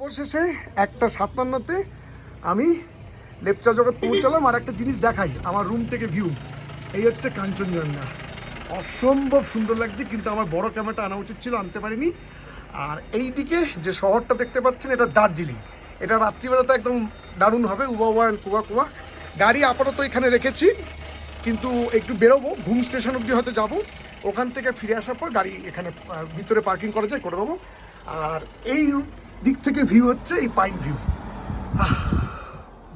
অবশেষে একটা সাতান্নতে আমি লেপচা জগৎ পৌঁছালাম আর একটা জিনিস দেখাই আমার রুম থেকে ভিউ এই হচ্ছে কাঞ্চনজঙ্ঘা। অসম্ভব সুন্দর লাগছে, কিন্তু আমার বড় ক্যামেরাটা আনা উচিত ছিল, আনতে পারিনি। আর এই দিকে যে শহরটা দেখতে পাচ্ছেন, এটা দার্জিলিং। এটা রাত্রিবেলাতে একদম দারুণ হবে উবা উবা কুয়া কুয়া। গাড়ি আপাতত এখানে রেখেছি, কিন্তু একটু বেরোবো, ঘুম স্টেশন অব্দি হয়তো যাব। ওখান থেকে ফিরে আসার পর গাড়ি এখানে ভিতরে পার্কিং করা যায়, করে দেবো। আর এই দিক থেকে ভিউ হচ্ছে এই পাইন ভিউ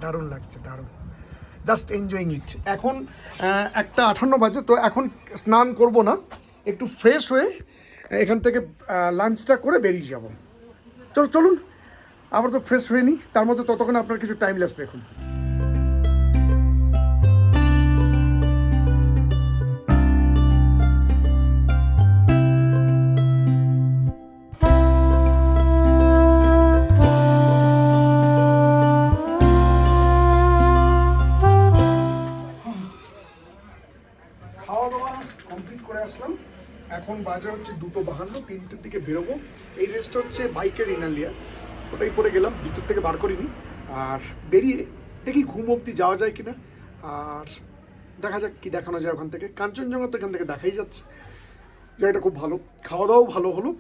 দারুণ লাগছে, দারুণ। জাস্ট এনজয়িং ইট এখন একটা আঠান্ন বাজে, তো এখন স্নান করব না। একটু ফ্রেশ হয়ে এখান থেকে লাঞ্চটা করে বেরিয়ে যাব। তো চলুন। আবার তো ফ্রেশ হয়ে নিই তার মধ্যে ততক্ষণ আপনার কিছু টাইম ল্যাপস দেখুন। এখন বাজে হচ্ছে দুটো বাহান্ন, তিনটের দিকে বেরোবো। এই রেস্টটা হচ্ছে বাইকের ইনালিয়া। ওটাই পরে গেলাম, ভিতর থেকে বার করিনি। আর বেরিয়ে দেখি ঘুম অবধি যাওয়া যায় কিনা। আর দেখা যাক কি দেখানো যায় ওখান থেকে। কাঞ্চনজঙ্ঘা তো এখান থেকে দেখাই যাচ্ছে। জায়গাটা খুব ভালো। খাওয়া দাওয়াও ভালো হলো।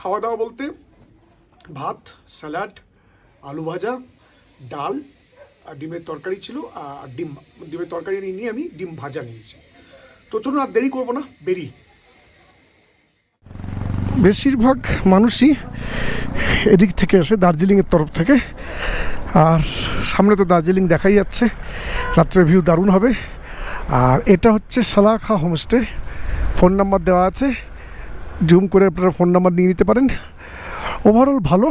খাওয়া দাওয়া বলতে ভাত, স্যালাড, আলু ভাজা, ডাল আর ডিমের তরকারি ছিল। আর ডিম, ডিমের তরকারি নিয়ে নিয়ে আমি ডিম ভাজা নিয়েছি। তো চলুন আর দেরি করব না, বেরিয়ে। বেশিরভাগ মানুষই এদিক থেকে আসে দার্জিলিংয়ের তরফ থেকে। আর সামনে তো দার্জিলিং দেখাই যাচ্ছে, রাত্রের ভিউ দারুণ হবে। আর এটা হচ্ছে সালাখা হোমস্টে ফোন নাম্বার দেওয়া আছে। জুম করে আপনারা ফোন নাম্বার নিয়ে নিতে পারেন। ওভারঅল ভালো,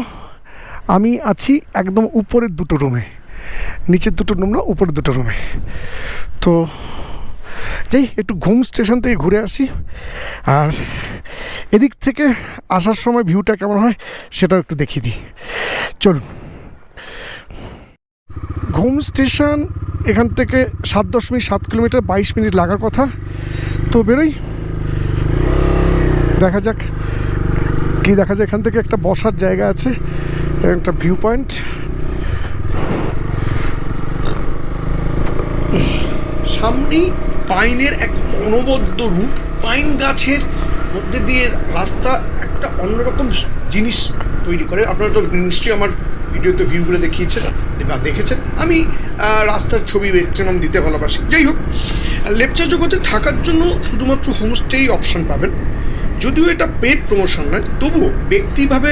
আমি আছি একদম উপরের দুটো রুমে নিচের দুটো রুম না, উপরের দুটো রুমে তো, যাই, একটু ঘুম স্টেশন থেকে ঘুরে আসি। আর এদিক থেকে আসার সময় ভিউটা কেমন হয় সেটাও একটু দেখিয়ে দিই। চলুন। ঘুম স্টেশন এখান থেকে সাত দশমিক সাত কিলোমিটার বাইশ মিনিট লাগার কথা। তো বেরোই। দেখা যাক কি দেখা যায়। এখান থেকে একটা বসার জায়গা আছে, একটা ভিউ পয়েন্ট। সামনেই পাইনের এক অনবদ্য রূপ, পাইন গাছের মধ্যে দিয়ে রাস্তা একটা অন্যরকম জিনিস তৈরি করে। আপনারা তো নিশ্চয়ই আমার ভিডিওতে ভিউগুলো দেখিয়েছেন, বা দেখেছেন। আমি রাস্তার ছবি ম্যাক্সিমাম দিতে ভালোবাসি। যাই হোক, লেপচা জগতে থাকার জন্য শুধুমাত্র হোমস্টেই অপশান পাবেন। যদিও এটা পেড প্রমোশন নয়, তবুও ব্যক্তিভাবে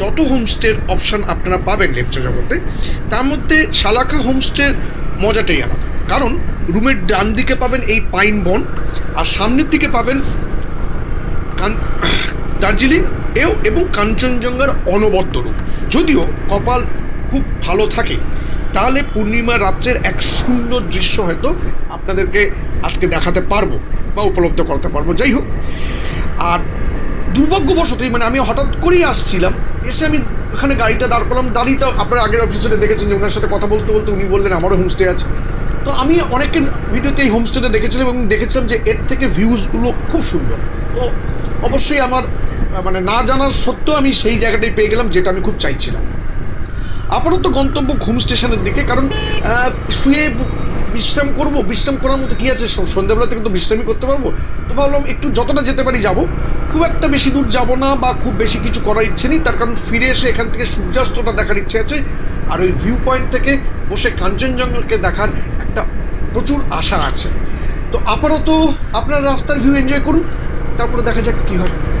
যত হোমস্টের অপশান আপনারা পাবেন লেপচা জগতে, তার মধ্যে শালাখা হোমস্টের মজাটাই আলাদা। কারণ রুমের ডান দিকে পাবেন এই পাইন বন আর সামনের দিকে পাবেন দার্জিলিং এও এবং কাঞ্চনজঙ্ঘার অনবদ্য রূপ। যদিও কপাল খুব ভালো থাকে, তাহলে পূর্ণিমা রাত্রের এক সুন্দর দৃশ্য হয়তো আপনাদেরকে আজকে দেখাতে পারব বা উপলব্ধ করতে পারব। যাই হোক, আর দুর্ভাগ্যবশতই মানে আমি হঠাৎ করেই আসছিলাম, এসে আমি ওখানে গাড়িটা দাঁড় করলাম। দাঁড়িয়ে তো আপনার আগের অফিসে দেখেছেন যে ওনার সাথে কথা বলতে বলতে উনি বললেন, আমারও হোমস্টে আছে। তো আমি অনেকের ভিডিওতে এই হোমস্টেটা দেখেছিলাম এবং দেখেছিলাম যে এর থেকে ভিউজগুলো খুব সুন্দর। তো অবশ্যই আমার মানে না জানার সত্ত্বেও আমি সেই জায়গাটাই পেয়ে গেলাম যেটা আমি খুব চাইছিলাম। আপাতত গন্তব্য ঘুম স্টেশনের দিকে, কারণ শুয়ে বিশ্রাম করব, বিশ্রাম করার মতো কী আছে? সন্ধ্যাবেলা থেকে তো বিশ্রামই করতে পারব। তো ভাবলাম একটু যতটা যেতে পারি যাব। খুব একটা বেশি দূর যাব না বা খুব বেশি কিছু করার ইচ্ছে নেই। তার কারণ ফিরে এসে এখান থেকে সূর্যাস্তটা দেখার ইচ্ছে আছে। আর ওই ভিউ পয়েন্ট থেকে বসে কাঞ্চনজঙ্ঘাকে দেখার একটা প্রচুর আশা আছে। তো আপাতত আপনার রাস্তার ভিউ এনজয় করুন। তারপরে দেখা যাক কী হয়।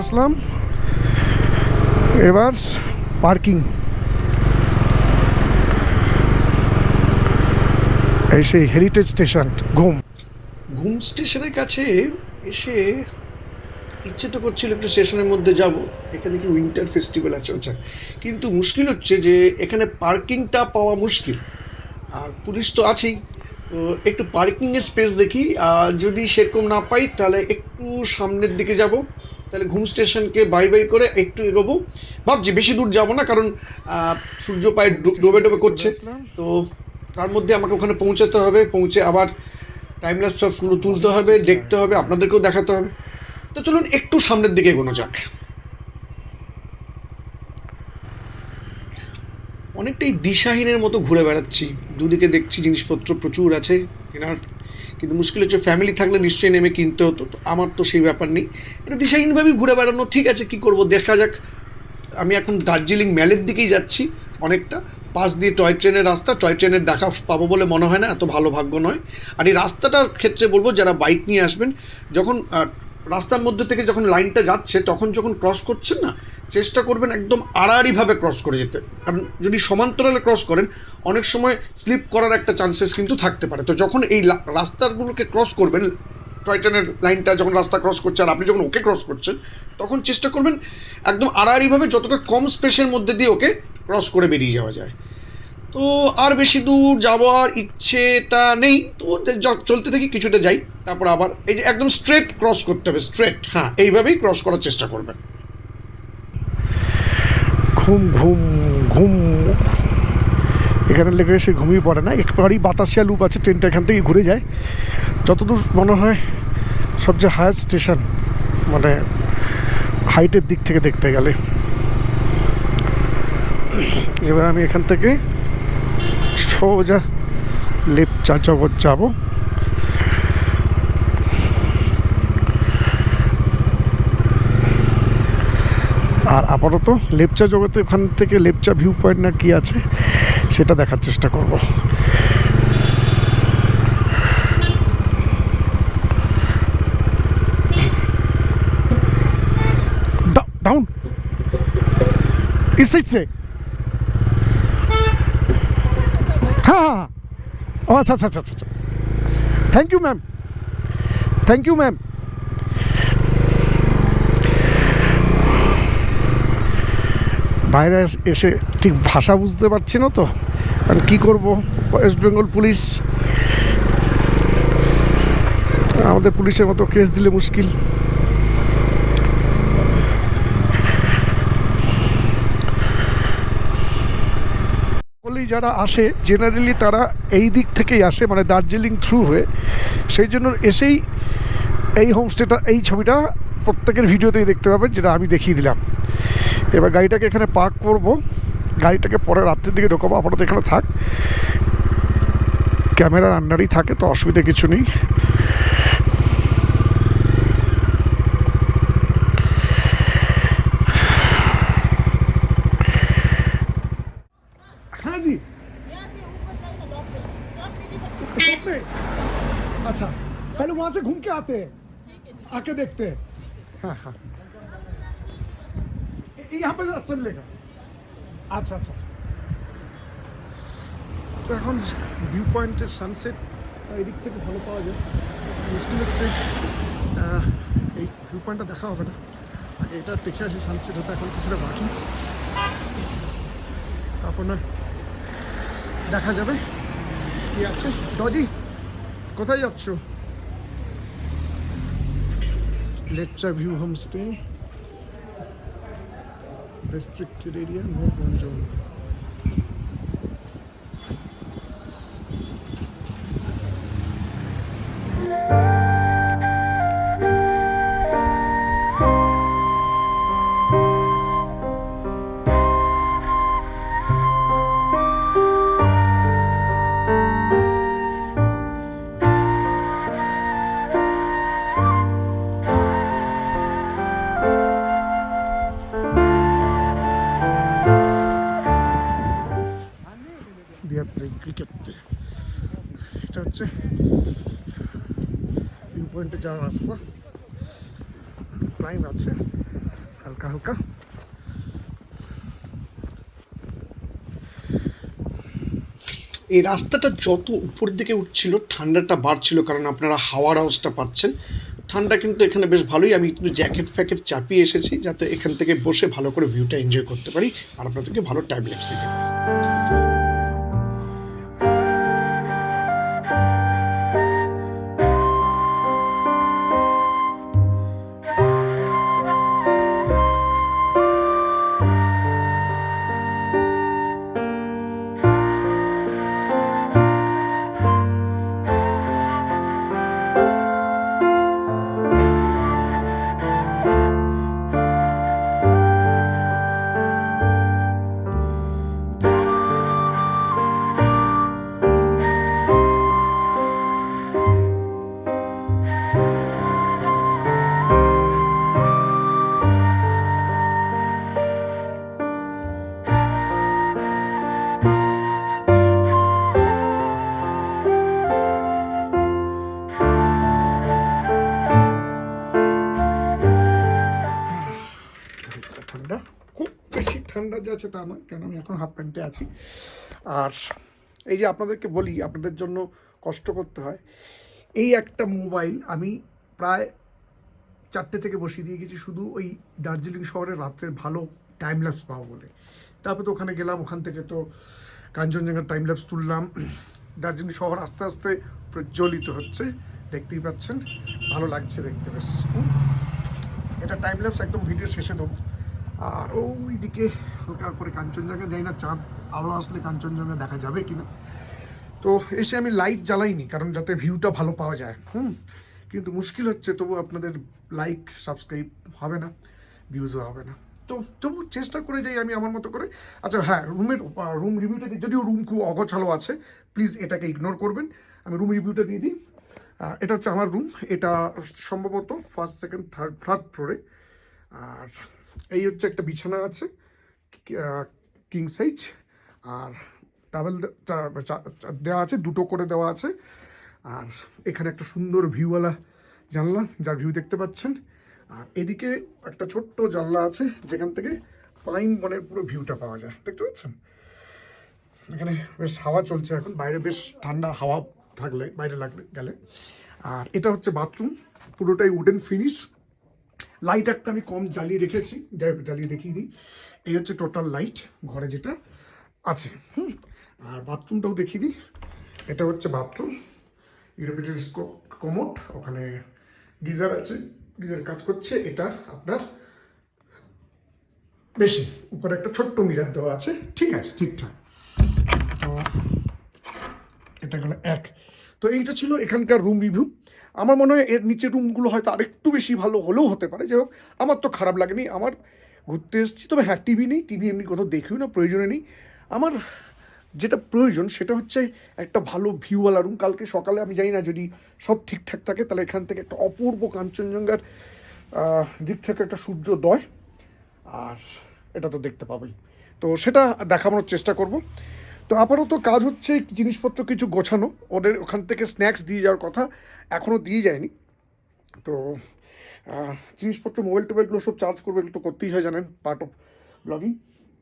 আসলাম। এবার পার্কিং। এই সেই হেরিটেজ স্টেশন ঘুম। ঘুম স্টেশনের কাছে এসে ইচ্ছে তো করছিল একটু স্টেশনের মধ্যে যাব। এখানে কি উইন্টার ফেস্টিভ্যাল আছে আচ্ছা। কিন্তু মুশকিল হচ্ছে যে এখানে পার্কিংটা পাওয়া মুশকিল। আর পুলিশ তো আছেই। তো একটু পার্কিংয়ের স্পেস দেখি। আর যদি সেরকম না পাই, তাহলে একটু সামনের দিকে যাব। তাহলে ঘুম স্টেশনকে বাই বাই করে একটু এগোবো। ভাবছি বেশি দূর যাব না, কারণ সূর্য পায়ে ডোবে ডোবে করছে। তো তার মধ্যে আমাকে ওখানে পৌঁছাতে হবে, পৌঁছে আবার টাইম ল্যাপস সবগুলো তুলতে হবে, দেখতে হবে, আপনাদেরকেও দেখাতে হবে। তো চলুন একটু সামনের দিকে এগোনো যাক। অনেকটাই দিশাহীনের মতো ঘুরে বেড়াচ্ছি। দুদিকে দেখছি জিনিসপত্র প্রচুর আছে। কেনার কিন্তু মুশকিল হচ্ছে ফ্যামিলি থাকলে নিশ্চয়ই নেমে কিনতে হতো। তো আমার তো সেই ব্যাপার নেই। একটু দিশাহীনভাবেই ঘুরে বেড়ানো, ঠিক আছে, কি করব? দেখা যাক। আমি এখন দার্জিলিং ম্যালের দিকেই যাচ্ছি অনেকটা। পাশ দিয়ে টয় ট্রেনের রাস্তা, টয় ট্রেনের দেখা পাবো বলে মনে হয় না, এত ভালো ভাগ্য নয়। আর এই রাস্তাটার ক্ষেত্রে বলব, যারা বাইক নিয়ে আসবেন, যখন রাস্তার মধ্যে থেকে যখন লাইনটা যাচ্ছে, তখন যখন ক্রস করছেন না, চেষ্টা করবেন একদম আড়াআড়িভাবে ক্রস করে যেতে। কারণ যদি সমান্তরালে ক্রস করেন, অনেক সময় স্লিপ করার একটা চান্সেস কিন্তু থাকতে পারে। তো যখন এই রাস্তাগুলোকে ক্রস করবেন টয় ট্রেনের লাইনটা যখন রাস্তা ক্রস করছে, আর আপনি যখন ওকে ক্রস করছেন, তখন চেষ্টা করবেন একদম আড়াআড়িভাবে যতটা কম স্পেসের মধ্যে দিয়ে ওকে ক্রস করে বেরিয়ে যাওয়া যায়। তো আর বেশি দূর যাওয়ার ইচ্ছেটা নেই। তো চলতে থাকি কিছুটা যাই, তারপর আবার এই যে একদম স্ট্রেট ক্রস করতে হবে স্ট্রেট হ্যাঁ এইভাবেই ক্রস করার চেষ্টা করবেন। ঘুম ঘুম ঘুম। এখানে লেগে এসে ঘুমিয়ে পড়ে না, একবারই বাতাসিয়া লুপ আছে ট্রেনটা এখান থেকে ঘুরে যায়। যতদূর মনে হয় সবচেয়ে হায়েস্ট স্টেশন মানে হাইটের দিক থেকে দেখতে গেলে। এবার আমি এখান থেকে সোজা লেপচা জগৎ যাব। আর আপাতত লেপচা জগতে ওখান থেকে লেপচা ভিউ পয়েন্ট না কি আছে, সেটা দেখার চেষ্টা করব। ডাউন ইসে হ্যাঁ হ্যাঁ আচ্ছা আচ্ছা আচ্ছা আচ্ছা। Thank you ma'am thank you ma'am বাইরে এসে ঠিক ভাষা বুঝতে পারছি না তো। কারণ কী করব? ওয়েস্ট বেঙ্গল পুলিশ আমাদের পুলিশের মতো কেস দিলে মুশকিল। যারা আসে জেনারেলি তারা এই দিক থেকেই আসে মানে দার্জিলিং থ্রু হয়ে। সেই জন্য এসেই এই হোমস্টেটা এই ছবিটা প্রত্যেকের ভিডিওতেই দেখতে পাবেন যেটা আমি দেখিয়ে দিলাম। এবার গাড়িটাকে এখানে পার্ক করব। গাড়িটাকে পরে রাত্রের দিকে ঢোকাবো। আপাতত এখানে থাক। ক্যামেরার আন্ডারই থাকে, তো অসুবিধা কিছু নেই। के आते हैं आके देखते हैं हाँ हाँ ये- यहाँ पर अच्छा मिलेगा আচ্ছা আচ্ছা আচ্ছা তো এখন ভিউ পয়েন্টের সানসেট এদিক থেকে ভালো পাওয়া যায় মুশকিল হচ্ছে আহ, এই ভিউ পয়েন্টটা দেখা হবে না আগে এটা দেখে আসি সানসেট হতে এখন কিছুটা বাকি তারপর না দেখা যাবে কি আছে দজি কোথায় যাচ্ছ Lecture View Homestay, restricted area, no zone zone. এটা হচ্ছে ভিউ পয়েন্টে যাওয়ার রাস্তা। প্রাইম আছে, হালকা হালকা। এই রাস্তাটা যত উপর দিকে উঠছিল, ঠান্ডাটা বাড়ছিল কারণ আপনারা হাওয়ার আওয়াজটা পাচ্ছেন। ঠান্ডা কিন্তু এখানে বেশ ভালোই, আমি একটু জ্যাকেট ফ্যাকেট চাপিয়ে এসেছি যাতে এখান থেকে বসে ভালো করে ভিউটা এনজয় করতে পারি। আর আপনাদেরকে ভালো টাইম ল্যাপস দিতে পারি। তা নয় কারণ আমি এখন হাফ প্যান্টে আছি। আর এই যে আপনাদেরকে বলি, আপনাদের জন্য কষ্ট করতে হয়। এই একটা মোবাইল আমি প্রায় চারটে থেকে বসিয়ে দিয়ে গেছি, শুধু ওই দার্জিলিং শহরে রাত্রের ভালো টাইম ল্যাপস পাবো বলে। তারপর তো ওখানে গেলাম, ওখান থেকে তো কাঞ্চনজঙ্ঘার টাইম ল্যাপস তুললাম। দার্জিলিং শহর আস্তে আস্তে প্রজ্বলিত হচ্ছে, দেখতেই পাচ্ছেন। ভালো লাগছে দেখতে, বেশ। এটা টাইম ল্যাপস একদম ভিডিও শেষে দেবো। আর ওইদিকে হালকা করে কাঞ্চনজঙ্ঘা যাই না, চাঁদ আলো আসলে কাঞ্চনজঙ্ঘা দেখা যাবে কিনা। তো এসে আমি লাইট জ্বালাইনি, কারণ যাতে ভিউটা ভালো পাওয়া যায়। হুম, কিন্তু মুশকিল হচ্ছে, তবু আপনাদের লাইক সাবস্ক্রাইব হবে না ভিউজও হবে না। তো তবু চেষ্টা করে যাই আমি আমার মতো করে। আচ্ছা হ্যাঁ রুমের রুম রিভিউটা দিই যদিও রুম খুব অগোছালো আছে প্লিজ এটাকে ইগনোর করবেন। আমি রুম রিভিউটা দিয়ে দিই। এটা হচ্ছে আমার রুম এটা সম্ভবত ফার্স্ট সেকেন্ড থার্ড থার্ড ফ্লোরে আর এই হচ্ছে একটা বিছানা আছে। কিং সাইজ আর টাওয়েল দেওয়া আছে, দুটো করে দেওয়া আছে। আর এখানে একটা সুন্দর ভিউওয়ালা জানলা, যার ভিউ দেখতে পাচ্ছেন। আর এদিকে একটা ছোট্ট জানলা আছে, যেখান থেকে পাইন বনের পুরো ভিউটা পাওয়া যায়। দেখতে পাচ্ছেন? এখানে বেশ হাওয়া চলছে এখন, বাইরে বেশ ঠান্ডা হাওয়া থাকলে, বাইরে লাগলে, গেলে। আর এটা হচ্ছে বাথরুম পুরোটাই উডেন ফিনিশ লাইট একটা আমি কম জ্বালিয়ে রেখেছি। হোক, জ্বালিয়ে দেখিয়ে দিই। এই হচ্ছে টোটাল লাইট ঘরে যেটা আছে। হুম আর বাথরুমটাও দেখিয়ে দিই। এটা হচ্ছে বাথরুম ইউরোপিয়ান কমোড ওখানে গিজার আছে। গিজার কাজ করছে। এটা আপনার বেশি উপরে একটা ছোট্ট মিরার দেওয়া আছে। ঠিক আছে ঠিকঠাক। তো এটা গেল এক। তো এইটা ছিল এখানকার রুম রিভিউ আমার মনে হয় এর নিচের রুমগুলো হয়তো আরেকটু বেশি ভালো হলেও হতে পারে। যাই হোক, আমার তো খারাপ লাগেনি। আমার ঘুরতে এসেছি, তবে হ্যাঁ টিভি নেই টিভি এমনি কোথাও দেখিও না, প্রয়োজনে নেই। আমার যেটা প্রয়োজন, সেটা হচ্ছে একটা ভালো ভিউওয়ালা রুম কালকে সকালে আমি জানি না, যদি সব ঠিকঠাক থাকে, তাহলে এখান থেকে একটা অপূর্ব কাঞ্চনজঙ্ঘার দিক থেকে একটা সূর্যোদয় আর এটা তো দেখতে পাবেই। তো সেটা দেখানোর চেষ্টা করব। তো আপাতত কাজ হচ্ছে জিনিসপত্র কিছু গোছানো, ওদের ওখান থেকে স্ন্যাক্স দিয়ে যাওয়ার কথা। এখনও দিয়ে যায়নি। তো জিনিসপত্র মোবাইল টোবাইলগুলো সব চার্জ করবে এগুলো তো করতেই হয় জানেন পার্ট অফ ব্লগিং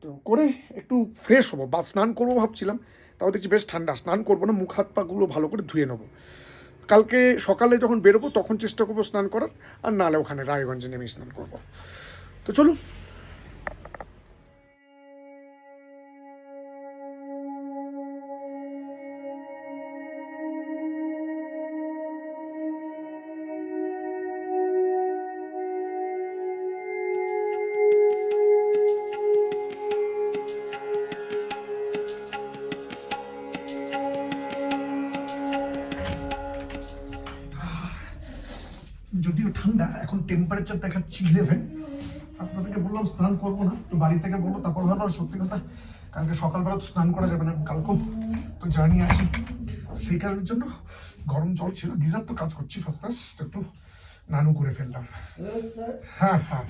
তো করে একটু ফ্রেশ হব, বা স্নান করব ভাবছিলাম, তাও দেখছি বেশ ঠান্ডা, স্নান করব না, মুখ হাত পাগুলো ভালো করে ধুয়ে নেব। কালকে সকালে যখন বেরোবো, তখন চেষ্টা করব স্নান করার, আর নালে ওখানে রায়গঞ্জে নেমে স্নান করব। তো চলুন টেম্পারেচার দেখাচ্ছি ইলেভেন আপনাদেরকে বললাম স্নান করব না, তো বাড়ি থেকে বলব তারপর ভাবলাম সত্যি কথা, কালকে সকালবেলা তো স্নান করা যাবে না, কালকেও তো জার্নি আছে। সেই কারণের জন্য গরম জল ছিল, গিজার তো কাজ করছি ফার্স্ট তো একটু নানু করে ফেললাম। হ্যাঁ হ্যাঁ।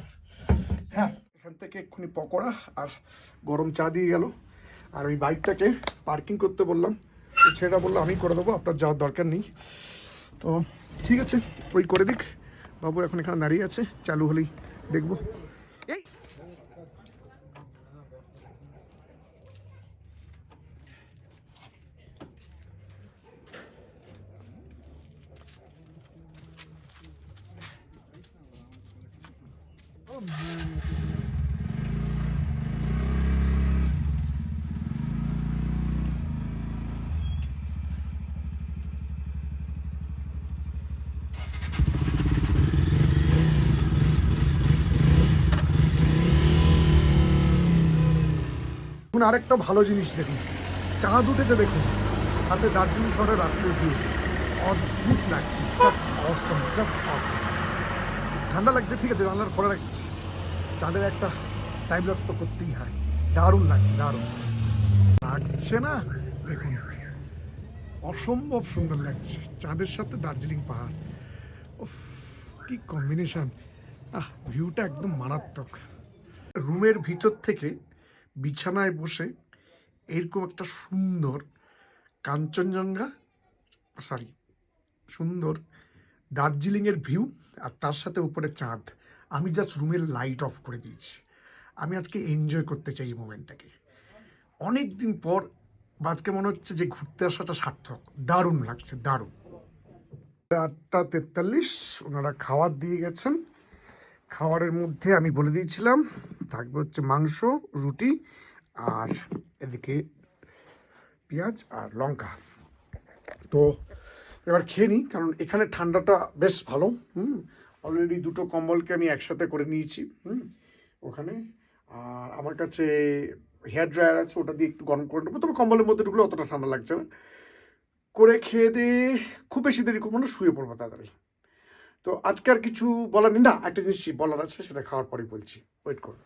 হ্যাঁ এখান থেকে এক্ষুনি পকোড়া আর গরম চা দিয়ে গেল। আর ওই বাইকটাকে পার্কিং করতে বললাম ছেলেটা বলল, আমি করে দেবো, আপনার যাওয়ার দরকার নেই। তো ঠিক আছে, ওই করে দিক। বাবু এখন এখানে দাঁড়িয়ে আছে চালু হলেই দেখব এই Oh, man. এখন আরেকটা ভালো জিনিস দেখুন। চাঁদ উঠেছে দেখুন। সাথে দার্জিলিং শহরে রাত্রের ভিউ। অদ্ভুত লাগছে। জাস্ট অসম জাস্ট অসম ঠান্ডা লাগছে ঠিক আছে জানলার খোলা রাখছি। চাঁদের একটা টাইম লস তো করতেই হয়। দারুণ লাগছে দারুণ। লাগছে না? দেখুন অসম্ভব সুন্দর লাগছে। চাঁদের সাথে দার্জিলিং পাহাড়। উফ, কি কম্বিনেশন আহ ভিউটা একদম মারাত্মক। রুমের ভিতর থেকে বিছানায় বসে এরকম একটা সুন্দর কাঞ্চনজঙ্ঘা সরি সুন্দর দার্জিলিংয়ের ভিউ আর তার সাথে উপরে চাঁদ। আমি জাস্ট রুমের লাইট অফ করে দিয়েছি। আমি আজকে এনজয় করতে চাই এই মোমেন্টটাকে অনেক দিন পর আজকে মনে হচ্ছে যে ঘুরতে আসাটা সার্থক। দারুণ লাগছে, দারুণ। আটটা তেতাল্লিশ, ওনারা খাবার দিয়ে গেছেন। খাবারের মধ্যে আমি বলে দিয়েছিলাম, থাকবে হচ্ছে মাংস, রুটি আর এদিকে পেঁয়াজ আর লঙ্কা। তো এবার খেয়ে নিই, কারণ এখানে ঠান্ডাটা বেশ ভালো, হুম? অলরেডি দুটো কম্বলকে আমি একসাথে করে নিয়েছি, হুম? ওখানে। আর আমার কাছে হেয়ার ড্রায়ার আছে, ওটা দিয়ে একটু গরম করে নেব। তবে কম্বলের মধ্যে ঢুকলে অতটা ঠান্ডা লাগছে না। করে খেয়ে দিয়ে খুব বেশি দেরি করব না, শুয়ে পড়ব তাড়াতাড়ি। তো আজকে আর কিছু বলার না, একটা জিনিস বলার আছে, সেটা খাওয়ার পরেই বলছি। ওয়েট করুন।